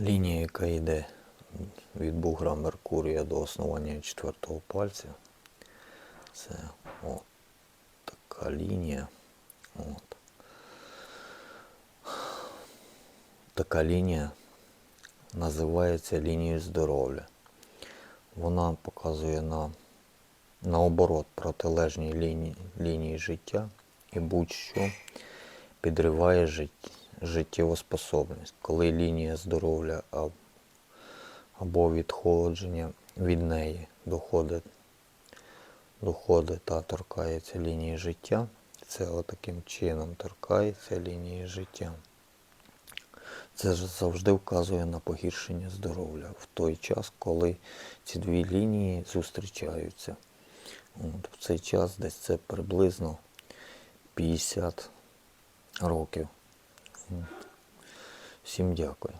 Лінія, яка йде від бугра Меркурія до основання четвертого пальця. Це от така лінія. От. Така лінія називається лінією здоров'я. Вона показує на наоборот протилежній лінії, лінії життя і будь-що підриває жит, життєву способність. Коли лінія здоров'я або відходження від неї доходить, доходить та торкається лінії життя, це отаким чином торкається лінії життя. Це завжди вказує на погіршення здоров'я в той час, коли ці дві лінії зустрічаються. От, в цей час десь це приблизно 50 років. Всім дякую.